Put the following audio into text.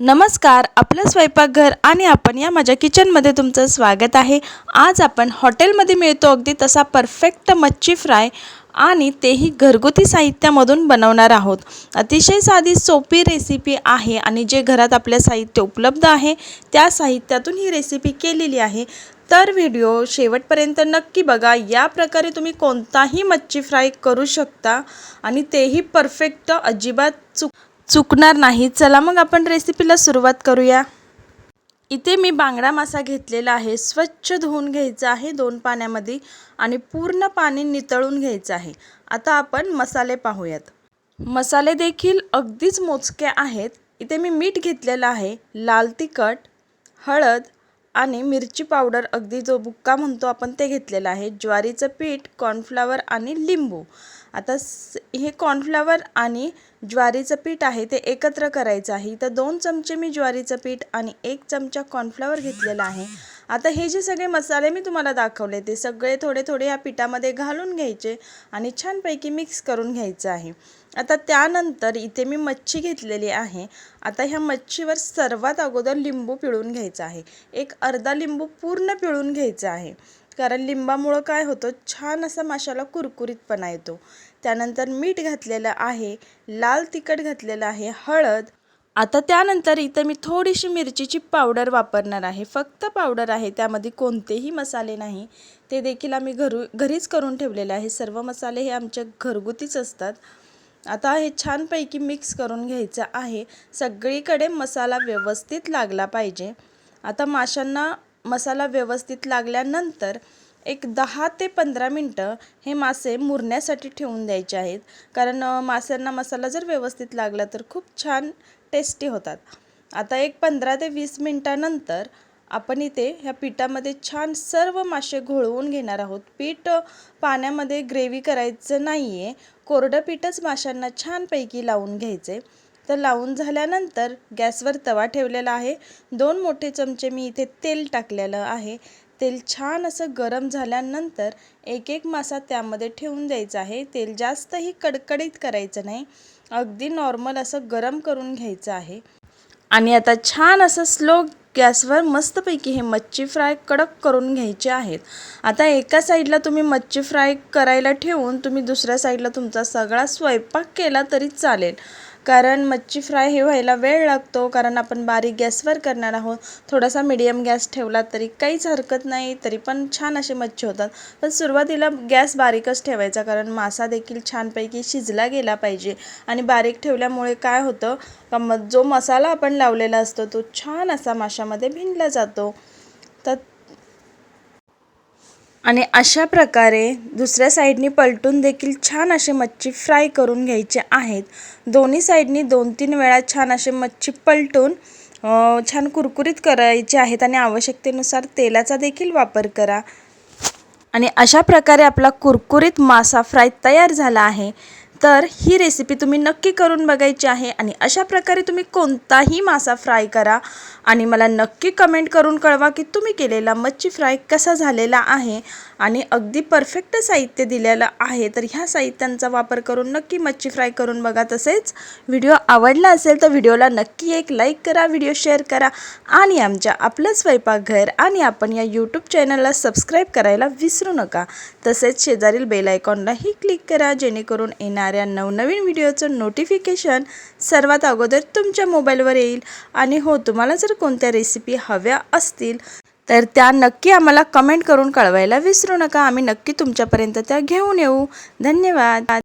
नमस्कार आपलं स्वयंपाकघर आणि आपण या माझ्या किचनमध्ये तुमचं स्वागत आहे. आज आपण हॉटेलमध्ये मिळतो अगदी तसा परफेक्ट मच्छी फ्राय आणि तेही घरगुती साहित्यामधून बनवणार आहोत. अतिशय साधी सोपी रेसिपी आहे आणि जे घरात आपल्या साहित्य उपलब्ध आहे त्या साहित्यातून ही रेसिपी केलेली आहे. तर व्हिडिओ शेवटपर्यंत नक्की बघा या प्रकारे तुम्ही कोणताही मच्छी फ्राय करू शकता आणि तेही परफेक्ट अजिबात चुक चुकणार नाही. चला मग आपण रेसिपीला सुरुवात करूया. इथे मी बांगडा मासा घेतलेला आहे. स्वच्छ धुवून घ्यायचा आहे दोन पाण्यामध्ये आणि पूर्ण पाणी नितळून घ्यायचं आहे. आता आपण मसाले पाहूयात. मसाले देखील अगदीच मोजके आहेत. इथे मी मीठ घेतलेलं आहे. लाल तिखट हळद आणि मिरची पावडर अगदी जो बुक्का म्हणतो आपण ते घेतलेलं आहे. ज्वारीचं पीठ कॉर्नफ्लावर आणि लिंबू. आता स हे कॉर्नफ्लावर आणि ज्वारीचं पीठ आहे ते एकत्र करायचं आहे. तर दोन चमचे मी ज्वारीचं पीठ आणि एक चमचा कॉर्नफ्लावर घेतलेला आहे. आता हे जे सगळे मसाले मी तुम्हाला दाखवले ते सगळे थोडे थोडे या पिठामध्ये घालून घ्यायचे आणि छानपैकी मिक्स करून घ्यायचं आहे. आता त्यानंतर इथे मी मच्छी घेतलेली आहे. आता ह्या मच्छीवर सर्वात अगोदर लिंबू पिळून घ्यायचा आहे. एक अर्धा लिंबू पूर्ण पिळून घ्यायचा आहे. कारण लिंबामुळं काय होतं छान असा माशाला कुरकुरीतपणा येतो. त्यानंतर मीठ घातलेलं आहे लाल तिखट घातलेलं आहे हळद आता त्यानंतर इथं मी थोडीशी मिरचीची पावडर वापरणार आहे. फक्त पावडर आहे त्यामध्ये कोणतेही मसाले नाही. ते देखील आम्ही घरू घरीच करून ठेवलेले आहे. सर्व मसाले हे आमच्या घरगुतीच असतात. आता हे छानपैकी मिक्स करून घ्यायचं आहे. सगळीकडे मसाला व्यवस्थित लागला पाहिजे. आता माशांना मसाला व्यवस्थित लागल्यानंतर एक दहा ते पंधरा मिनटं हे मासे मुरण्यासाठी ठेवून द्यायचे आहेत. कारण माशांना मसाला जर व्यवस्थित लागला तर खूप छान टेस्टी होतात. आता एक पंधरा ते वीस मिनटानंतर आपण इथे ह्या पिठामध्ये छान सर्व मासे घोळवून घेणार आहोत. पीठ पाण्यामध्ये ग्रेव्ही करायचं नाही आहे कोरडं पीठच माशांना छानपैकी लावून घ्यायचे तर लावून झाल्यानंतर गॅसवर तवा ठेवलेला आहे. दोन मोठे चमचे मी इथे तेल टाकलेलं आहे. तेल छान असं गरम झाल्यानंतर एक एक मासा त्यामध्ये ठेवून द्यायचा आहे. तेल जास्तही कडकडीत करायचं नाही. अगदी नॉर्मल असं गरम करून घ्यायचं आहे. आणि आता छान असं स्लो गॅसवर मस्तपैकी हे मच्छी फ्राय कडक करून घ्यायचे आहेत. आता एका साईडला तुम्ही मच्छी फ्राय करायला ठेवून तुम्ही दुसऱ्या साईडला तुमचा सगळा स्वयंपाक केला तरी चालेल. कारण मच्छी फ्राय हे व्हायला वेळ लागतो कारण आपण बारीक गॅसवर करणार आहोत. थोडासा मिडियम गॅस ठेवला तरी काहीच हरकत नाही तरी पण छान असे मच्छी होतात. पण सुरुवातीला गॅस बारीकच ठेवायचा कारण मासा देखील छानपैकी शिजला गेला पाहिजे. आणि बारीक ठेवल्यामुळे काय होतं का मग जो मसाला आपण लावलेला असतो तो छान असा माशामध्ये भिनला जातो. तर आणि अशा प्रकारे दुसऱ्या साईडनी पलटून देखील छान असे मच्छी फ्राय करून घ्यायचे आहेत. दोन्ही साईडनी दोन तीन वेळा छान असे मच्छी पलटून छान कुरकुरीत करायचे आहेत आणि आवश्यकतेनुसार तेलाचा देखील वापर करा. आणि अशा प्रकारे आपला कुरकुरीत मासा फ्राय तयार झाला आहे. तर ही रेसिपी तुम्ही नक्की करून बघायची आहे आणि अशा प्रकारे तुम्ही कोणताही मासा फ्राय करा. आणि मला नक्की कमेंट करून कळवा की तुम्ही केलेला मच्छी फ्राय कसा झालेला आहे. आणि अगदी परफेक्ट साहित्य दिलेलं आहे. तर ह्या साहित्यांचा वापर करून नक्की मच्छी फ्राय करून बघा. तसेच व्हिडिओ आवडला असेल तर व्हिडिओला नक्की एक लाईक करा व्हिडिओ शेअर करा. आणि आमच्या आपलं स्वयंपाकघर आणि आपण या यूट्यूब चॅनलला सबस्क्राईब करायला विसरू नका. तसेच शेजारील बेल आयकॉनलाही क्लिक करा जेणेकरून येणार येणाऱ्या नवनवीन व्हिडिओचं नोटिफिकेशन सर्वात अगोदर तुमच्या मोबाईलवर येईल. आणि हो तुम्हाला जर कोणत्या रेसिपी हव्या असतील तर त्या नक्की आम्हाला कमेंट करून कळवायला विसरू नका. आम्ही नक्की तुमच्यापर्यंत त्या घेऊन येऊ. धन्यवाद.